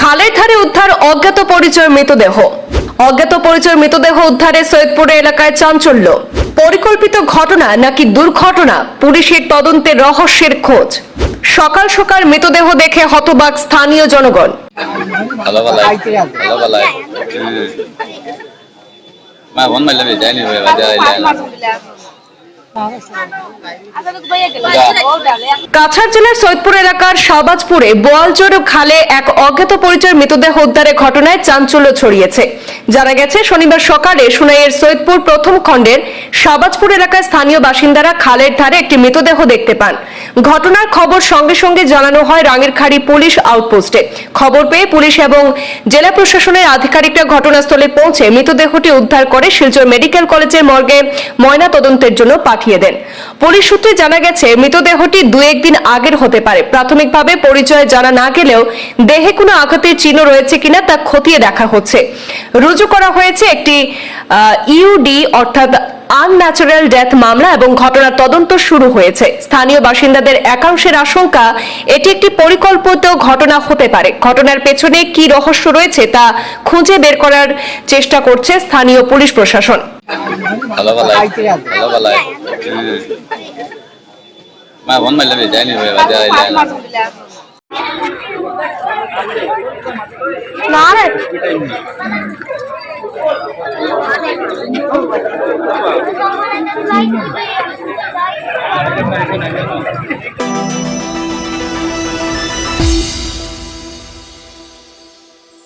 খালের ধারে উদ্ধার অজ্ঞাত পরিচয় মৃতদেহ। অজ্ঞাত পরিচয় মৃতদেহ উদ্ধারে সৈয়দপুরে এলাকায় চাঞ্চল্য। পরিকল্পিত ঘটনা নাকি দুর্ঘটনা, পুলিশের তদন্তে রহস্যের খোঁজ। সকাল সকাল মৃতদেহ দেখে হতবাক স্থানীয় জনগণ। মা কাছাড় জেলার সৈয়দপুর এলাকার শাহবাজপুরে বোয়ালচর খালে এক অজ্ঞাত পরিচয় মৃতদেহ উদ্ধারের ঘটনায় চাঞ্চল্য ছড়িয়েছে। জানা গেছে, শনিবার সকালে সোনাইয়ের সৈয়দপুর প্রথম খণ্ডের শাহবাজপুর এলাকার স্থানীয় বাসিন্দারা খালের ধারে একটি মৃতদেহ দেখতে পান। ঘটনার খবর সঙ্গে সঙ্গে জানানো হয় রাঙেরখাড়ি পুলিশ আউটপোস্টে। খবর পেয়ে পুলিশ এবং জেলা প্রশাসনের আধিকারিকরা ঘটনাস্থলে পৌঁছে মৃতদেহটি উদ্ধার করে শিলচর মেডিকেল কলেজের মর্গে ময়না তদন্তের জন্য পাঠিয়ে দেন। পুলিশ সূত্রে জানা গেছে, মৃতদেহটি দু একদিন আগের হতে পারে। প্রাথমিকভাবে পরিচয় জানা না গেলেও দেহে কোনো আঘাতের চিহ্ন রয়েছে কিনা তা খতিয়ে দেখা হচ্ছে। রুজু করা হয়েছে একটি ইউডি অর্থাৎ আনন্যাচারাল ডেথ মামলা এবং ঘটনার তদন্ত শুরু হয়েছে। স্থানীয় বাসিন্দাদের একাংশের আশঙ্কা এটি একটি পরিকল্পিত ঘটনা হতে পারে। ঘটনার পেছনে কি রহস্য রয়েছে তা খুঁজে বের করার চেষ্টা করছে স্থানীয় পুলিশ প্রশাসন। না Thank you.